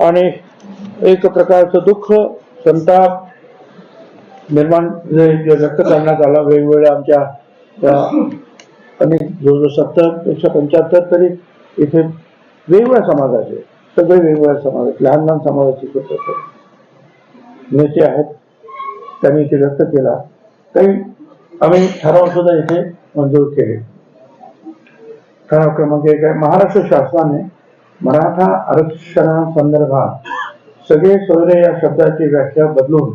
आणि एक प्रकारचं दुःख संताप निर्माण जे- व्यक्त करण्यात आला वेगवेगळ्या आमच्या आणि जो जवळजवळ सत्तरपेक्षा पंच्याहत्तर तरी इथे वेगवेगळ्या समाजाचे सगळे वेगवेगळ्या समाजाचे लहान लहान समाजाचे नेते आहेत त्यांनी इथे व्यक्त केला. काही आम्ही ठराव सुद्धा इथे मंजूर केले. ठराव क्रमांक एक आहे महाराष्ट्र शासनाने मराठा आरक्षणासंदर्भात सगळे सोयरे या शब्दाची व्याख्या बदलून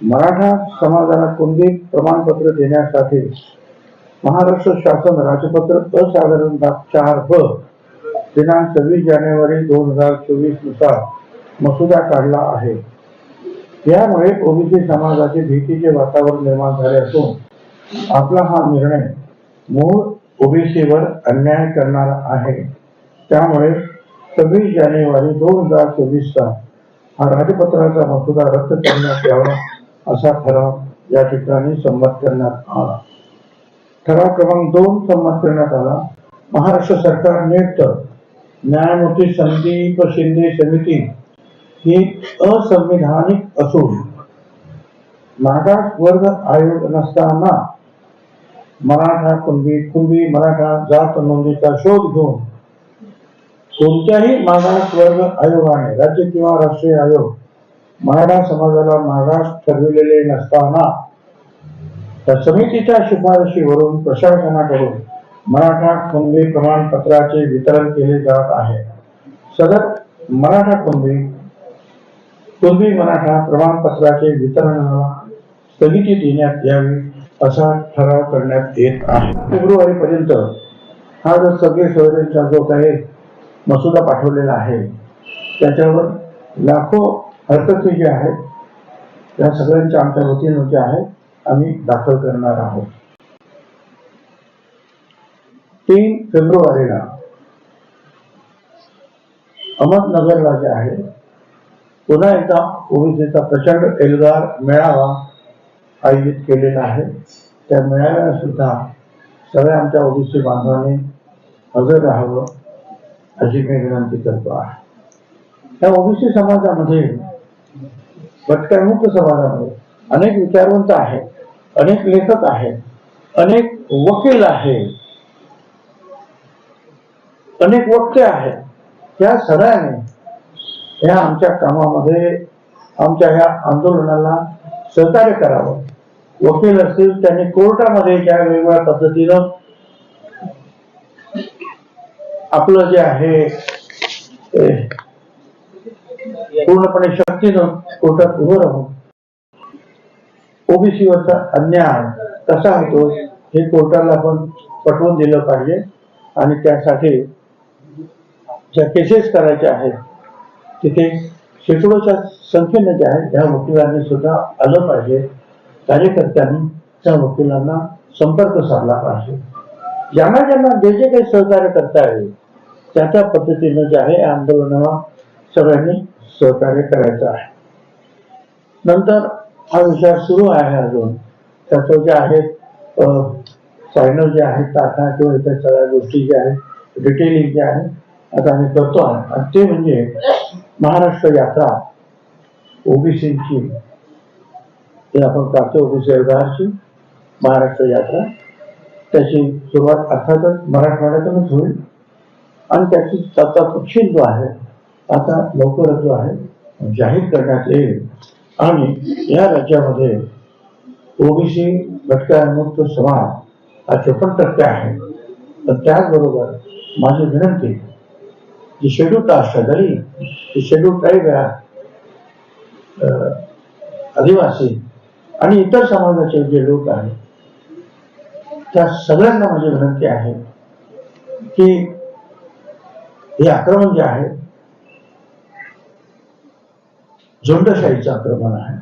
मराठा समाजाला कुणबी प्रमाणपत्र देण्यासाठी महाराष्ट्र शासन राजपत्र असाधारण चार ब दिनांक सव्वीस जानेवारी दोन हजार चोवीसनुसार मसुदा काढला आहे. यामुळे ओबीसी समाजाचे भीतीचे वातावरण निर्माण झाले असून आपला हा निर्णय मूळ ओबीसीवर अन्याय करणारा आहे. त्यामुळे सव्वीस जानेवारी दोन हजार चोवीसचा हा राजपत्राचा मसुदा रद्द करण्यात यावा असा ठराव या ठिकाणी संमत करण्यात आला. ठराव क्रमांक दोन संमत करण्यात आला. महाराष्ट्र सरकार नियुक्त न्यायमूर्ती संदीप शिंदे समिती ही असंविधानिक असून मागास वर्ग आयोग नसताना मराठा कुणबी कुणबी मराठा जात नोंदीचा शोध घेऊन कोणत्याही मागास वर्ग आयोगाने राज्य किंवा राष्ट्रीय आयोग मराठा समाजाला मागास ठरविलेले नसताना त्या समितीच्या शिफारशीवरून प्रशासनाकडून मराठा कुणबी प्रमाणपत्राचे वितरण केले जात आहे. सदर मराठा कुणबी कुणबी मराठा प्रमाणपत्राचे वितरणाला स्थगिती देण्यात यावी असा ठराव करण्यात येत आहे. फेब्रुवारी पर्यंत हा जो सगळे सोयऱ्यांचा जो काही मसुदा पाठवलेला आहे. त्याच्यावर लाखो हरकती ज्या आहेत त्या सगळ्यांच्या आमच्या वतीनं ज्या आहेत आम्ही दाखल करणार आहोत. तीन फेब्रुवारीला अहमदनगरला जे आहे पुन्हा एकदा ओबीसीचा प्रचंड एल्गार मेळावा आयोजित केलेला आहे. त्या मेळाव्याला सुद्धा सगळ्या आमच्या ओबीसी बांधवांनी हजर राहावं. अशी मी विनंती करतो आहे. त्या ओबीसी समाजामध्ये भटकरमुक्त समाजामध्ये अनेक विचारवंत आहेत अनेक लेखक आहेत अनेक वकील आहेत अनेक वक्ते आहेत. त्या सगळ्यांनी या आमच्या कामामध्ये आमच्या ह्या आंदोलनाला सहकार्य करावं. वकील असतील त्यांनी कोर्टामध्ये ज्या वेगवेगळ्या पद्धतीनं आपलं जे आहे पूर्णपणे शक्तीनं कोर्टात उभं राहून ओबीसीवरचा अन्याय कसा होतो हे कोर्टाला आपण पटवून दिलं पाहिजे आणि त्यासाठी ज्या केसेस करायच्या आहेत तिथे शेकडोच्या संख्येने ज्या आहेत त्या वकिलांनी सुद्धा आलं पाहिजे. कार्यकर्त्यांनी त्या वकिलांना संपर्क साधला पाहिजे. ज्यांना ज्यांना जे जे काही सहकार्य करता येईल त्या त्या पद्धतीनं जे आहे आंदोलनाला सगळ्यांनी सहकार्य करायचं आहे. नंतर हा विचार सुरू आहे अजून. त्याचं जे आहेत फायनल जे आहेत तारखा किंवा इतर सगळ्या गोष्टी ज्या आहेत डिटेलिंग जे आहे, आता आम्ही करतो आहे. आणि ते म्हणजे महाराष्ट्र यात्रा ओबीसीची ते आपण काढतो ओबीसी एल्गारची महाराष्ट्र यात्रा. त्याची सुरुवात अर्थातच मराठवाड्यातूनच होईल. आणि त्याची त्याचा तपशील जो आहे आता लवकरच जो आहे जाहीर करण्यात येईल. आणि या राज्यामध्ये ओबीसी घटकामुक्त समाज हा चोपन्न टक्के आहे. पण त्याचबरोबर माझी विनंती जी शेड्यूल कास्ट आहे जरी जी शेड्यूल ट्राईब आहे आदिवासी आणि इतर समाजाचे जे लोक आहेत त्या सगळ्यांना माझी विनंती आहे की हे आक्रमण जे आहे झुंडशाहीचं आक्रमण आहे.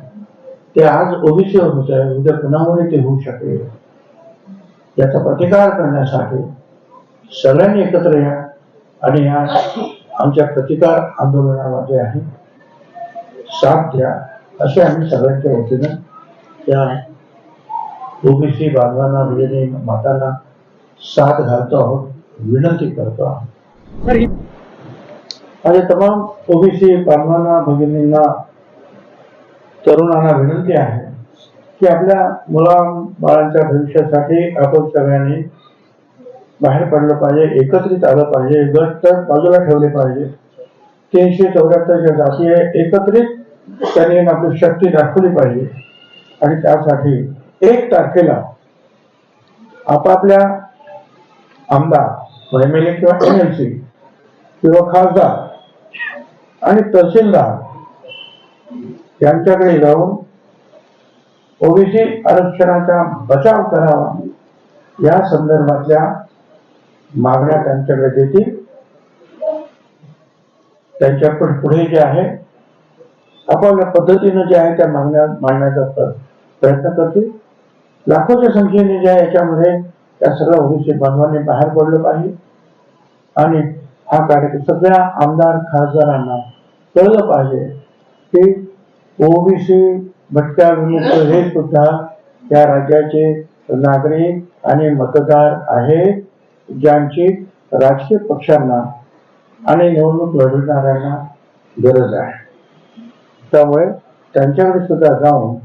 ते आज ओबीसीवर होत आहे उद्या कुणामुळे ते होऊ शकेल. याचा प्रतिकार करण्यासाठी सगळ्यांनी एकत्र या आणि या आमच्या प्रतिकार आंदोलनाला जे आहे. साथ द्या असे आम्ही सगळ्यांच्या वतीनं त्या ओबीसी बांधवांना भगिनी मातांना साथ घालतो आहोत विनंती करतो आहोत. माझ्या तमाम ओबीसी बांधवांना भगिनींना तरुणांना विनंती आहे की आपल्या मुला बाळांच्या भविष्यासाठी आपण सगळ्यांनी बाहेर पडलं पाहिजे एकत्रित आलं पाहिजे गट तर बाजूला ठेवले पाहिजे. तीनशे चौऱ्याहत्तर ज्या जाती आहे एकत्रित त्यांनी आपली शक्ती दाखवली पाहिजे. आणि त्यासाठी एक तारखेला आपापल्या आमदार एम एल ए किंवा एम एल सी किंवा खासदार आणि तहसीलदार यांच्याकडे जाऊन ओबीसी आरक्षणाचा बचाव करावा या संदर्भातल्या मागण्या त्यांच्याकडे देतील. त्यांच्याकडे पुढे जे आहे आपापल्या पद्धतीनं जे आहे त्या मागण्या मांडण्याचा प्र- प्रयत्न करतील. लाखोच्या संख्येने ज्या याच्यामध्ये त्या सगळ्या ओबीसी बांधवांनी बाहेर पडलं पाहिजे. आणि हा कार्यक्रम सगळ्या आमदार खासदारांना कळलं पाहिजे की ओबीसी भटक्या विमुक्त हे सुद्धा त्या राज्याचे नागरिक आणि मतदार आहेत ज्यांची राजकीय पक्षांना आणि निवडणूक लढवणाऱ्यांना गरज आहे. त्यामुळे त्यांच्याकडे सुद्धा जाऊन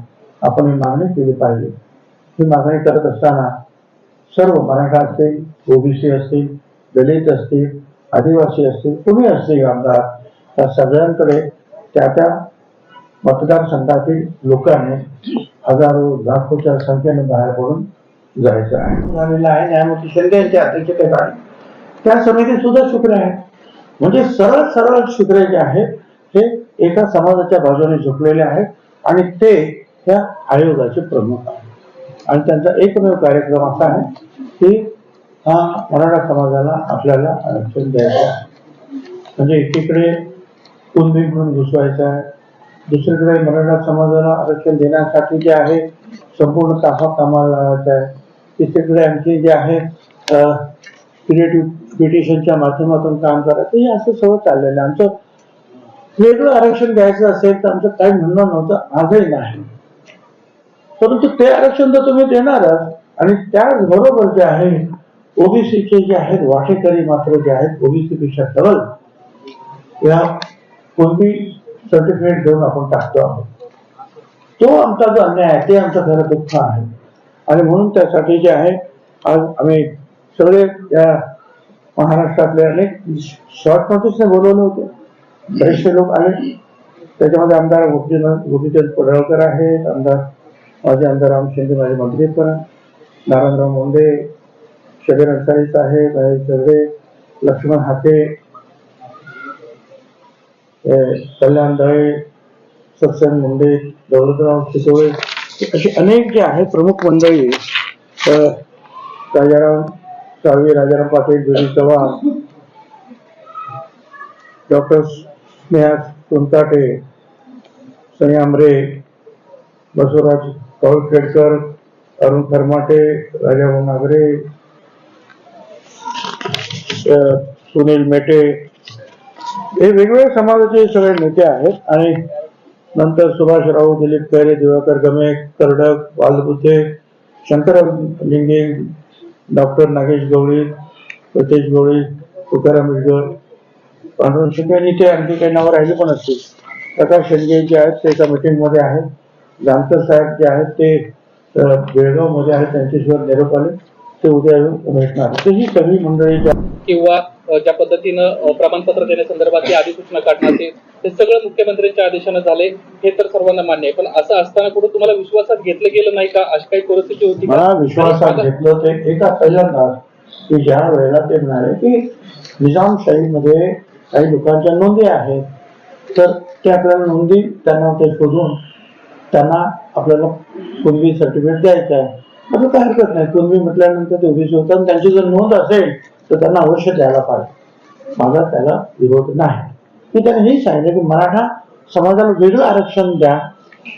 आपण ही मागणी केली पाहिजे. ही मागणी करत असताना सर्व मराठा असतील ओबीसी असतील दलित असतील आदिवासी असतील कुणी असतील आमदार त्या सगळ्यांकडे त्या त्या मतदारसंघातील लोकांनी हजारो लाखोच्या संख्येने बाहेर पडून जायचं आहे. झालेलं आहे न्यायमूर्ती शिंदे यांच्या अध्यक्षतेखाली. त्या समितीत सुद्धा शुक्र आहे. म्हणजे सरळ सरळ शुक्र जे आहेत हे एका समाजाच्या बाजूने झुकलेले आहेत आणि ते त्या आयोगाचे प्रमुख आहेत आणि त्यांचा एकमेव कार्यक्रम असा आहे की हा मराठा समाजाला आपल्याला आरक्षण द्यायचं आहे. म्हणजे एकीकडे कुणबी म्हणून घुसवायचं आहे. दुसरीकडे मराठा समाजाला आरक्षण देण्यासाठी जे आहे संपूर्ण ताफा कामाला लावायचा आहे. तिसरीकडे आणखी जे आहे क्रिएटिव्ह पिटिशनच्या माध्यमातून काम करायचं हे असं सगळं चाललेलं आहे. आमचं वेगळं आरक्षण द्यायचं असेल तर आमचं काही म्हणणं नव्हतं आजही नाही. परंतु ते आरक्षण तर तुम्ही देणारच. आणि त्याचबरोबर जे आहे ओबीसीचे जे आहेत वाटेकरी मात्र जे आहेत ओबीसी पेक्षा डबल या कोणती सर्टिफिकेट घेऊन आपण टाकतो आहोत. तो आमचा जो अन्याय आहे ते आमचं खरं दुःख आहे. आणि म्हणून त्यासाठी जे आहे आज आम्ही सगळे या महाराष्ट्रातले अनेक शॉर्ट नोटीसने बोलवले होते. बरेचसे लोक आले. त्याच्यामध्ये आमदार गोपीनाथ गोपीचंद पडळकर आहेत आमदार माझे राम शिंदे माझे मंत्री पण. नारायणराव मुंडे शबीर अन्सारी साहेब महेश सगळे लक्ष्मण हाते कल्याण दळे सत्संग मुंडे दौलतराव चितोळे असे अनेक जे आहेत प्रमुख मंडळी राजाराम साळवी राजाराम पाटील जुनी चव्हाण डॉक्टर स्नेहा कुंताटे सनी आमरे बसवराज कौलखेडकर अरुण खरमाटे राजाभाऊ नागरे सुनील मेटे हे वेगवेगळ्या समाजाचे सगळे नेते आहेत आणि नंतर सुभाषराव दिलीप खैरे दिवाकर गमे कर्डक बालबुद्धे शंकर लिंगे डॉक्टर नागेश गवळी प्रतेश गवळी तुकाराम मिरगर पांडुरंग शिंदे आणि ते आणखी काही नावं राहिली पण असतील. प्रकाश शेंडगे जे आहेत ते एका मीटिंगमध्ये आहेत. जानकर साहेब जे आहेत ते बेळगावमध्ये आहेत त्यांच्याशिवाय निरोप आले ते उद्या येऊन भेटणार तर ही सगळी मंडळी किंवा ज्या पद्धतीनं प्रमाणपत्र देण्यासंदर्भातली अधिसूचना काढण्यात येईल हे सगळं मुख्यमंत्र्यांच्या आदेशानं झाले हे तर सर्वांना मान्य आहे. पण असं असताना कुठं तुम्हाला विश्वासात घेतलं गेलं नाही का? अशी काही परिस्थिती होती? मला विश्वासात घेतलं ते एका पहिल्यांदाच की ज्या वेळेला ते म्हणाले की निजामशाहीमध्ये काही लोकांच्या नोंदी आहेत तर ते आपल्याला नोंदी त्यांना ते शोधून त्यांना आपल्याला कुणबी सर्टिफिकेट द्यायचं आहे. असं काही हरकत नाही. कुणबी म्हटल्यानंतर ते ओबीसी होतात आणि त्यांची जर नोंद असेल तर त्यांना अवश्य द्यायला पाहिजे. माझा त्याला विरोध नाही. मी त्यांना हे सांगितलं की मराठा समाजाला वेगळं आरक्षण द्या.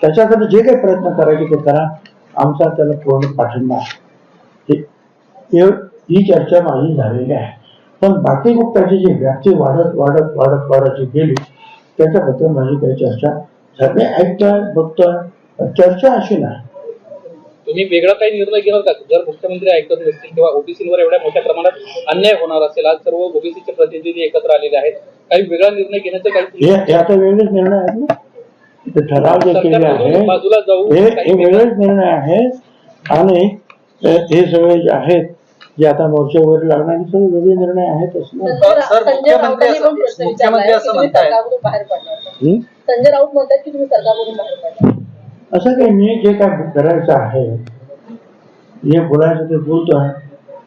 त्याच्यासाठी जे काही प्रयत्न करायचे ते करा. आमचा त्याला पूर्ण पाठिंबा आहे. ही चर्चा माझी झालेली आहे. पण बाकी मग त्याची जी व्याप्ती वाढत वाढत वाढत वाढत जी गेली त्याच्याबद्दल माझी काही चर्चा झाली ऐकतोय बघतोय पण चर्चा अशी नाही. तुम्ही वेगळा काही निर्णय घेणार का? जर मुख्यमंत्री ऐकत नसतील किंवा ओबीसीवर एवढ्या मोठ्या प्रमाणात अन्याय होणार असेल आज सर्व ओबीसीचे प्रतिनिधी एकत्र आलेले आहेत. काही वेगळा निर्णय घेण्याचं काही हे हे आता वेगळेच निर्णय आहेत ना? ते ठराव जे केले आहे बाजूला जाऊन हे काही हे वेगळेच निर्णय आहे आणि हे सगळे जे आहेत जे आता मोर्चे वगैरे लागणारे सगळे वेगळे निर्णय आहेतच ना सर, संजय मुख्यमंत्री राऊतांनी असं- पण प्रश्न मुख्यमंत्री विचारलाय असं की तुम्ही म्हणतायत. सरकारमधून बाहेर पडणार हं? संजय राऊत म्हणतात की तुम्ही सरकारमधून बाहेर पडणार असं काही मी जे काय करायचं आहे जे बोलायचं ते बोलतोय.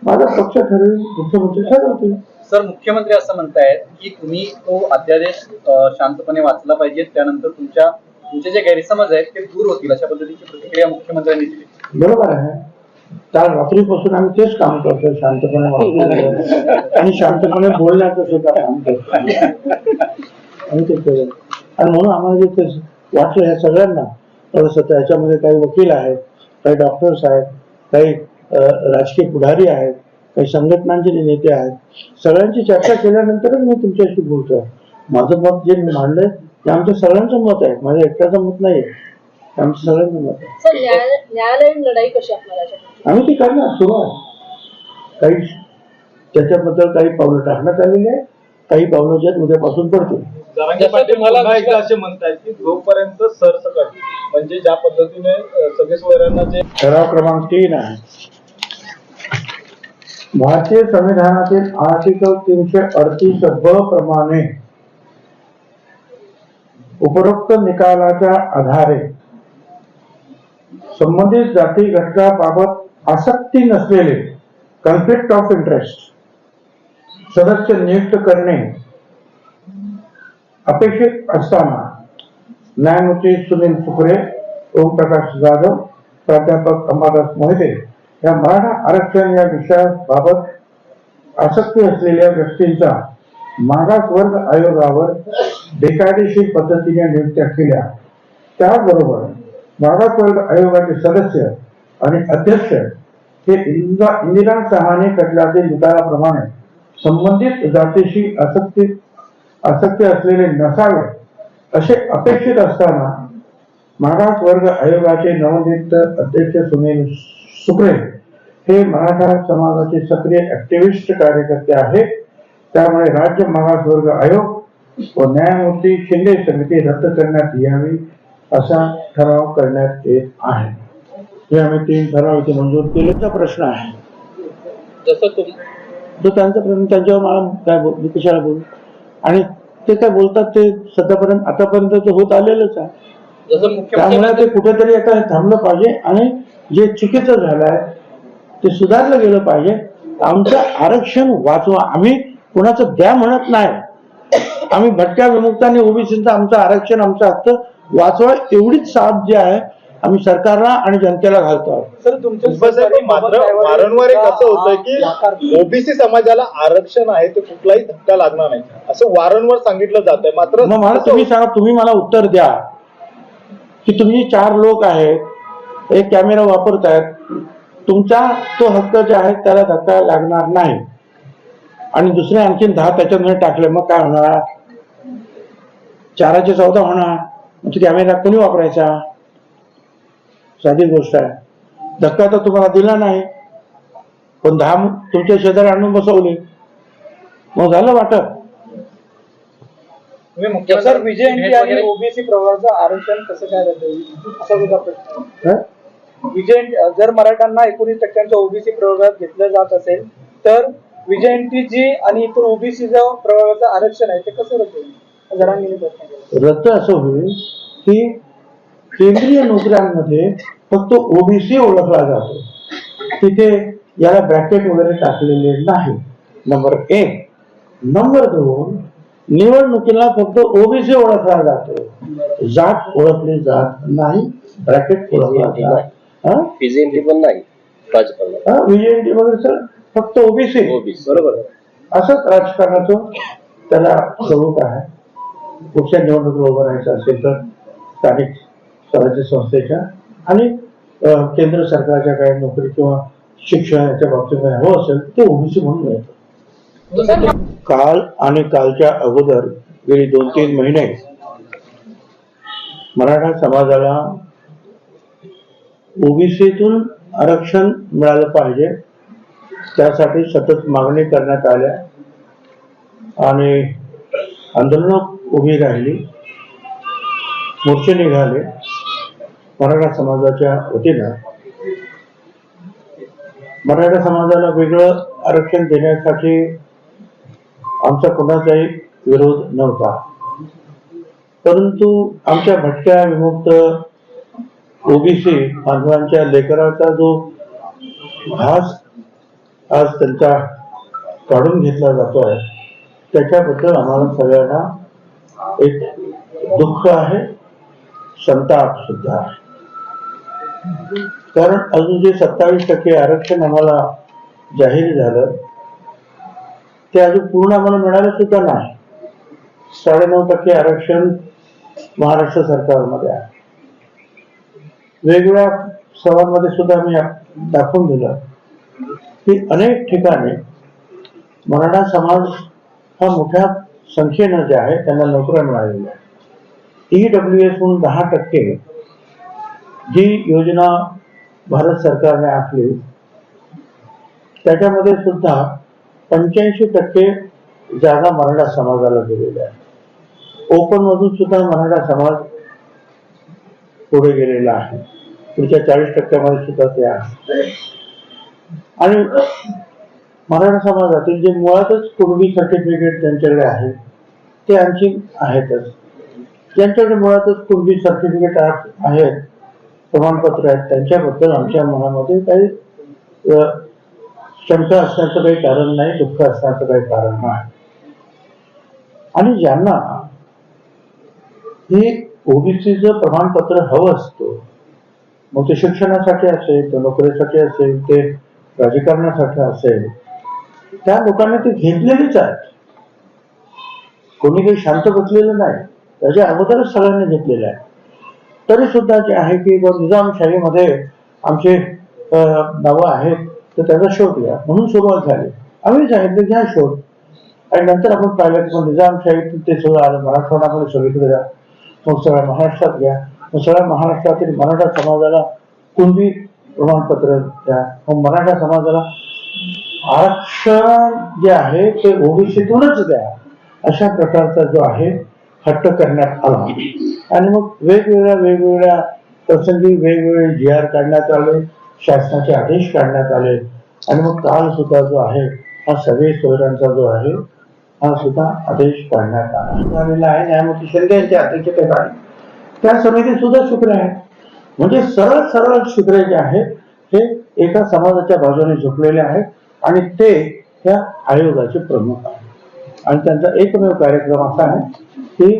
माझा पक्ष ठरवेल मुख्यमंत्री ठरवतील सर मुख्यमंत्री असं म्हणतायत की तुम्ही तो अध्यादेश अ, शांतपणे वाचला पाहिजे. त्यानंतर तुमच्या तुमचे जे गैरसमज आहेत ते दूर होतील अशा पद्धतीची प्रतिक्रिया मुख्यमंत्र्यांनी दिली. बरोबर आहे. काल रात्रीपासून आम्ही तेच काम करतोय शांतपणे आणि शांतपणे बोलण्याचं सुद्धा काम करतो आम्ही ते केलं. आणि म्हणून आम्हाला जे वाटलं ह्या सगळ्यांना थोडस त्याच्यामध्ये काही वकील आहेत काही डॉक्टर्स आहेत काही राजकीय पुढारी आहेत काही संघटनांचे नेते आहेत. सगळ्यांची चर्चा केल्यानंतरच मी तुमच्याशी बोलतोय. माझं मत जे मी मांडलंय ते आमचं सगळ्यांचं मत आहे. माझ्या एकट्याचं मत नाही आहे आमचं सगळ्यांचं मत आहे. न्यायालय न्यायालयीन लढाई कशी आपल्याला? आम्ही ती करणार सुरुवात काही त्याच्याबद्दल काही पावलं टाकण्यात आलेली आहे काही पावलं ज्यात उद्यापासून पडतील. एकदा असे म्हणतायत की जोपर्यंत सरसकट म्हणजे ज्या पद्धतीने सगळे सोयऱ्यांना जे ठराव क्रमांक तीन आहे. भारतीय संविधानातील आर्टिकल तीनशे अडतीस ब प्रमाणे उपरोक्त निकालाच्या आधारे संबंधित जाती घटकाबाबत आसक्ती नसलेले कॉन्फ्लिक्ट ऑफ इंटरेस्ट सदस्य नियुक्त करणे अपेक्षित असताना न्यायमूर्ती सुनील फुकरे ओमप्रकाश जाधव प्राध्यापक अंबादास मोहिते या मराठा आरक्षण या विषयाबाबत आसक्ती असलेल्या व्यक्तींचा मागास वर्ग आयोगावर बेकायदेशीर पद्धतीने नियुक्त्या केल्या. त्याचबरोबर मागासवर्ग आयोगाचे सदस्य आणि अध्यक्ष हे इंदिरा इंदिरा सहाने खटल्यातील निकालाप्रमाणे संबंधित जातीशी आसक्ती आसक्ती असलेले नसावे असे अपेक्षित असताना मागास वर्ग आयोगाचे नवनियुक्त अध्यक्ष सुनील सुप्रे हे मराठा समाजाचे सक्रिय ऍक्टिव्हिस्ट कार्यकर्ते आहेत. त्यामुळे राज्य मागास वर्ग आयोग व न्यायमूर्ती शिंदे समिती रद्द करण्यात यावी असा ठराव करण्यात येत आहे. हे आम्ही तीन ठराव इथे मंजूर प्रश्न आहे. जसं तुम त्यांचा प्रश्न त्यांच्यावर मला काय बोल मी कशाला बोलू? आणि ते काय बोलतात ते सध्यापर्यंत आतापर्यंत ते होत आलेलंच आहे. जसं त्यामुळे ते कुठेतरी आता थांबलं पाहिजे आणि जे चुकीचं झालंय ते सुधारलं गेलं पाहिजे. आमचं आरक्षण वाचवा. आम्ही कुणाचं द्या म्हणत नाही. आम्ही भटक्या विमुक्तांनी ओबीसीचं आमचं आरक्षण आमचा हक्क वाचवा. एवढीच साथ जी आहे आम्ही सरकारला आणि जनतेला घालतो आहोत. सर तुमच्या मात्र वारंवार एक असं होतं की? ओबीसी समाजाला आरक्षण आहे ते कुठलाही धक्का लागणार नाही. असं वारंवार सांगितलं जात आहे मात्र मग मला तुम्ही सांगा तुम्ही मला उत्तर द्या. की तुम्ही चार लोक आहेत एक कॅमेरा वापरतायत तुमचा तो हक्क जे आहे त्याला धक्का लागणार नाही. आणि दुसरे आणखीन दहा त्याच्यामध्ये टाकले मग काय होणार? चाराचे चौदा होणार. तो कॅमेरा कोणी वापरायचा? साधी गोष्ट आहे. धक्का तर तुम्हाला दिला नाही पण दहा तुमच्या शेजारी आणून बसवले. मग झालं वाटत सर आणि ओबीसी प्रवर्गाचं आरक्षण कसं काय असा? विजयंती जर मराठ्यांना एकोणीस टक्क्यांच्या ओबीसी प्रवर्गात घेतलं जात असेल तर विजयंती जी आणि इतर ओबीसीचं प्रवर्गाचं आरक्षण आहे ते कसं रद्द होईल? केला. रद्द असं होईल की केंद्रीय नोकऱ्यांमध्ये फक्त ओबीसी ओळखला जातो. तिथे याला ब्रॅकेट वगैरे टाकलेले नाही. नंबर एक. नंबर दोन निवडणुकीला फक्त ओबीसी ओळखला जातो. जात ओळखली जात नाही ब्रॅकेट ओळखला जात हा? पीजीएमटी पण नाही हा, VJNT वगैरे सर फक्त ओबीसी. बरोबर. असंच राजकारणाचं त्याला स्वरूप आहे. कुठच्या निवडणुकीला उभं राहायचं असेल तर स्थानिक स्वराज्य संस्थेच्या आणि केंद्र सरकारच्या काही नोकरी किंवा शिक्षणाच्या बाबतीत काही हवं असेल ते ओबीसी म्हणून मिळतं. काल आणि कालच्या अगोदर गेली दोन तीन महिने मराठा समाजाला ओबीसीतून आरक्षण मिळालं पाहिजे त्यासाठी सतत मागणी करण्यात आल्या आणि आंदोलनं उभी राहिली मोर्चे निघाले. मराठा समाजाच्या वतीनं मराठा समाजाला वेगळं आरक्षण देण्यासाठी आमचा कोणाचाही विरोध नव्हता. परंतु आमच्या भटक्या विमुक्त ओबीसी बांधवांच्या लेकराचा जो घास आज त्यांचा काढून घेतला जातोय त्याच्याबद्दल आम्हाला सगळ्यांना एक दुःख आहे संताप सुद्धा आहे. कारण अजून जे सत्तावीस टक्के आरक्षण आम्हाला जाहीर झालं ते अजून पूर्ण आम्हाला मिळालं सुद्धा नाही. साडेनऊ टक्के आरक्षण महाराष्ट्र सरकारमध्ये आहे. वेगवेगळ्या सभांमध्ये सुद्धा मी दाखवून दिलं. की अनेक ठिकाणी मराठा समाज हा मोठ्या संख्येनं जे आहे त्यांना नोकऱ्या मिळालेल्या ई ईडब्ल्यू एस म्हणून दहा टक्के जी योजना भारत सरकारने आखली त्याच्यामध्ये सुद्धा पंच्याऐंशी टक्के जागा मराठा समाजाला दिलेल्या आहे ओपन मधून सुद्धा मराठा समाज पुढे गेलेला आहे. पुढच्या चाळीस टक्क्यामध्ये सुद्धा ते आहे. आणि मराठा समाजातील जे मुळातच कुणबी सर्टिफिकेट त्यांच्याकडे आहे ते आणखी आहेतच. ज्यांच्याकडे मुळातच कुणबी सर्टिफिकेट आहेत प्रमाणपत्र आहेत त्यांच्याबद्दल आमच्या मनामध्ये काही शंका असण्याचं काही कारण नाही दुःख असण्याचं काही कारण नाही. आणि ज्यांना हे ओबीसीचं प्रमाणपत्र हवं असतं मग ते शिक्षणासाठी असेल ते नोकरीसाठी असेल ते राजकारणासाठी असेल त्या लोकांनी ते घेतलेलीच आहेत. कोणी काही शांत बसलेलं नाही. त्याच्या अगोदरच सगळ्यांनी घेतलेलं आहे. तरी सुद्धा जे आहे की निजामशाहीमध्ये आमचे नावं आहेत तर त्याचा शोध घ्या. म्हणून सुरुवात झाली. आम्ही सांगितलं घ्या शोध. आणि नंतर आपण पाहिलं की मग निजामशाहीतून ते सगळं आलं. मराठवाड्यामध्ये सगळीकडे द्या मग सगळ्या महाराष्ट्रात घ्या. मग सगळ्या महाराष्ट्रातील मराठा समाजाला कुणबी प्रमाणपत्र द्या. मग मराठा समाजाला आरक्षण जे आहे ते ओबीसीतूनच द्या. अशा प्रकारचा जो आहे हट्ट करण्यात आला. आणि मग वेगवेगळ्या वेगवेगळ्या प्रसंगी वेगवेगळे जी आर काढण्यात आले शासनाचे आदेश काढण्यात आले. आणि मग काल सुद्धा जो आहे हा सगळे सोयऱ्यांचा जो आहे हा सुद्धा आदेश काढण्यात आला. आहे. न्यायमूर्ती शिंदे यांच्या अध्यक्षतेखाली. त्या समितीत सुद्धा शुक्र आहेत म्हणजे सरळ सरळ शुक्र जे आहेत हे एका समाजाच्या बाजूने झुकलेले आहेत आणि ते त्या आयोगाचे प्रमुख आहेत. आणि त्यांचा एकमेव कार्यक्रम असा आहे की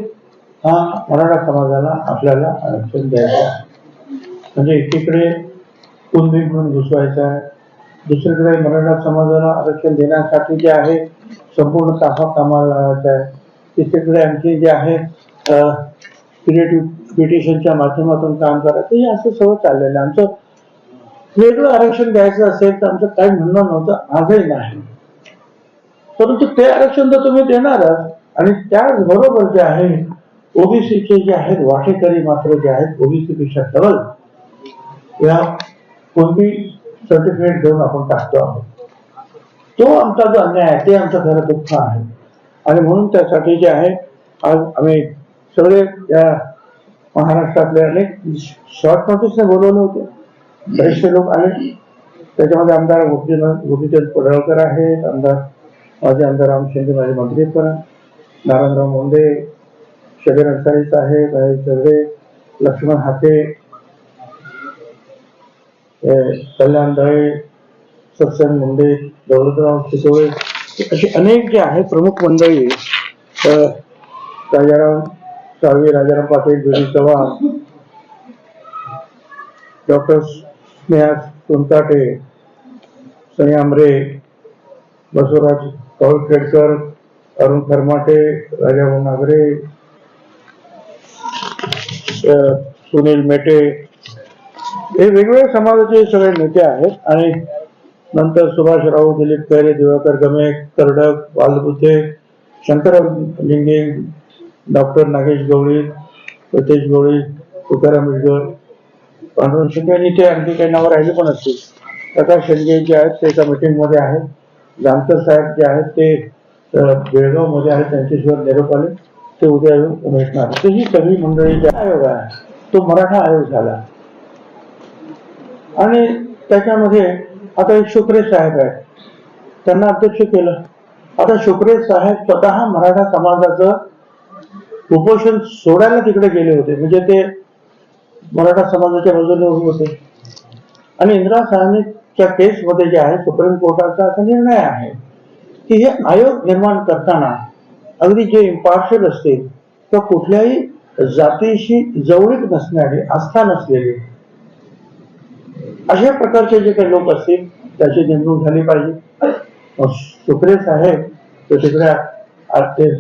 हा मराठा समाजाला आपल्याला आरक्षण द्यायचं आहे. म्हणजे एकीकडे कुणबी म्हणून घुसवायचं आहे. दुसरीकडे मराठा समाजाला आरक्षण देण्यासाठी जे आहे संपूर्ण ताफा कामाला लावायचा आहे. तिसरीकडे आमचे जे आहे क्रिएटिव्ह पिटिशनच्या माध्यमातून काम करायचं हे असं सगळं चाललेलं आहे. आमचं वेगळं आरक्षण द्यायचं असेल तर आमचं काही म्हणणं नव्हतं आजही नाही. परंतु ते आरक्षण तर तुम्ही देणारच. आणि त्याचबरोबर जे आहे ओबीसीचे जे आहेत वाटेकरी मात्र जे आहेत ओबीसी पेक्षा डबल या कोणती सर्टिफिकेट घेऊन आपण टाकतो आहोत. तो आमचा जो अन्याय आहे ते आमचं खरं दुःख आहे. आणि म्हणून त्यासाठी जे आहे आज आम्ही सगळे या महाराष्ट्रातले अनेक शॉर्ट नोटीसने बोलवले होते. बरेचसे लोक आले. त्याच्यामध्ये आमदार गोपीचंद गोपीचंद पडळकर आहेत आमदार माझे आमदार राम शिंदे माझे मंत्री पण नारायणराव मुंडे शबीर अन्सारी साहेब आहे लक्ष्मण हाते कल्याण दळे सत्संग मुंडे दौलतराव शितोळे असे अनेक जे आहेत प्रमुख मंडळी राजाराम साळवे राजाराम पाटील बी. चव्हाण डॉक्टर स्नेहा सोनताटे सनी आमरे बसवराज कौल कौळखेडकर अरुण खरमाटे राजाभाऊ नागरे सुनील मेटे हे वेगवेगळ्या समाजाचे सगळे नेते आहेत. आणि नंतर सुभाष राऊ दिलीप खैरे दिवाकर गमे कर्डक बालबुते शंकर लिंगे डॉक्टर नागेश गवळी प्रतेश गवळी तुकाराम मिडगर पांडुरंग शिंदे आणि ते आणखी काही नावं राहिली पण असतील. प्रकाश शिंदे जे आहेत ते एका मीटिंगमध्ये आहेत. जानकर साहेब जे आहेत ते बेळगावमध्ये आहेत. त्यांच्याशिवाय निरोप आले ते उद्या येऊन भेटणार. तर ही सगळी मंडळी आयोग आहे. तो मराठा आयोग झाला. आणि त्याच्यामध्ये आता एक शुक्रे साहेब आहेत. त्यांना अध्यक्ष केलं. आता शुक्रे साहेब स्वतः मराठा समाजाचं उपोषण सोडायला तिकडे गेले होते. म्हणजे ते मराठा समाजाच्या बाजूने उभे होते. आणि इंदिरा साहेबांच्या केसमध्ये जे आहे सुप्रीम कोर्टाचा असा निर्णय आहे की हे आयोग निर्माण करताना अगदी जे इम्पार्शल असतील किंवा कुठल्याही जातीशी जवळीक नसणारे आस्था नसलेले अशा प्रकारचे जे काही लोक असतील त्याची नेमणूक झाली पाहिजे. मग साहेब तिकडे ते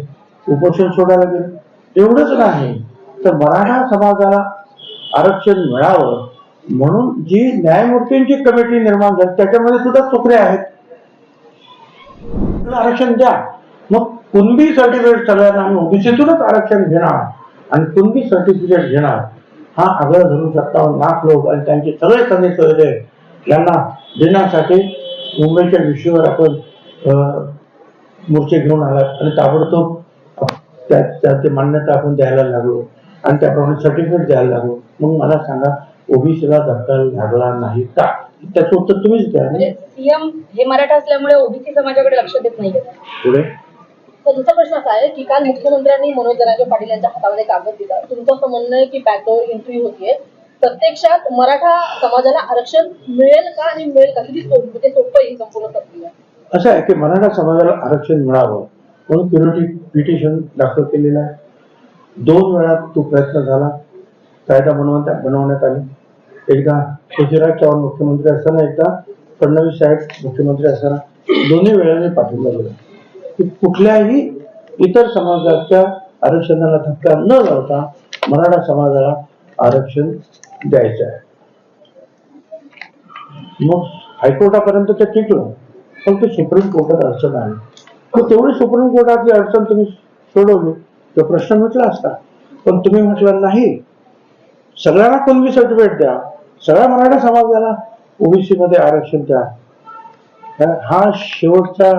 उपोषण सोडायला गेले. एवढंच नाही तर मराठा समाजाला आरक्षण मिळावं म्हणून जी न्यायमूर्तींची कमिटी निर्माण झाली त्याच्यामध्ये सुद्धा सुकरे आहेत. आरक्षण द्या. मग कुणबी सर्टिफिकेट सगळ्यांना आम्ही ओबीसीतूनच आरक्षण घेणार. आणि कुणबी सर्टिफिकेट घेणार हा आग्रह धरून सत्तावन्न लाख लोक आणि त्यांचे सगळे सगळे सहले यांना देण्यासाठी मुंबईच्या विषयावर आपण मोर्चे घेऊन आलात. आणि ताबडतोब त्या त्याची मान्यता आपण द्यायला लागलो. आणि त्याप्रमाणे सर्टिफिकेट द्यायला लागलो. मग मला सांगा ओबीसीला धक्का लागला नाही का? त्याचं उत्तर तुम्हीच द्या. म्हणजे सीएम हे मराठा असल्यामुळे ओबीसी समाजाकडे लक्ष देत नाहीये. पुढे? तर दुसरा प्रश्न असा आहे की काल मुख्यमंत्र्यांनी मनोज जरांगे पाटील यांच्या हातामध्ये कागद दिला. तुमचं असं म्हणणं आहे की बॅकडोर एंट्री होतीये. प्रत्यक्षात मराठा समाजाला आरक्षण मिळेल का आणि मिळेल का? किती सोप म्हणजे सोपं येईल संपूर्ण प्रक्रिया. असं आहे की मराठा समाजाला आरक्षण मिळावं. म्हणून प्युरिटी पिटिशन दाखल केलेलं आहे? दोन वेळा तो प्रयत्न झाला. कायदा बनवण्यात बनवण्यात आले. एकदा पृथ्वीराज चव्हाण मुख्यमंत्री असताना एकदा फडणवीस साहेब मुख्यमंत्री असताना. दोन्ही वेळाने पाठिंबा दिला. की कुठल्याही इतर समाजाच्या आरक्षणाला धक्का न लावता मराठा समाजाला आरक्षण द्यायचं आहे. मग हायकोर्टापर्यंत ते टिकलं. पण ते सुप्रीम कोर्टात अडचण आली. मग तेवढी सुप्रीम कोर्टातली अडचण तुम्ही सोडवली. तर प्रश्न मिटला असता. पण तुम्ही म्हटलं नाही. सगळ्यांना कुणबी सर्टिफिकेट द्या. सगळ्या मराठा समाजाला ओबीसी मध्ये आरक्षण द्या. हा शेवटचा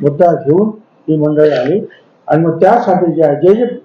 मुद्दा घेऊन ही मंडळी आली. आणि मग त्यासाठी जे आहे जे जे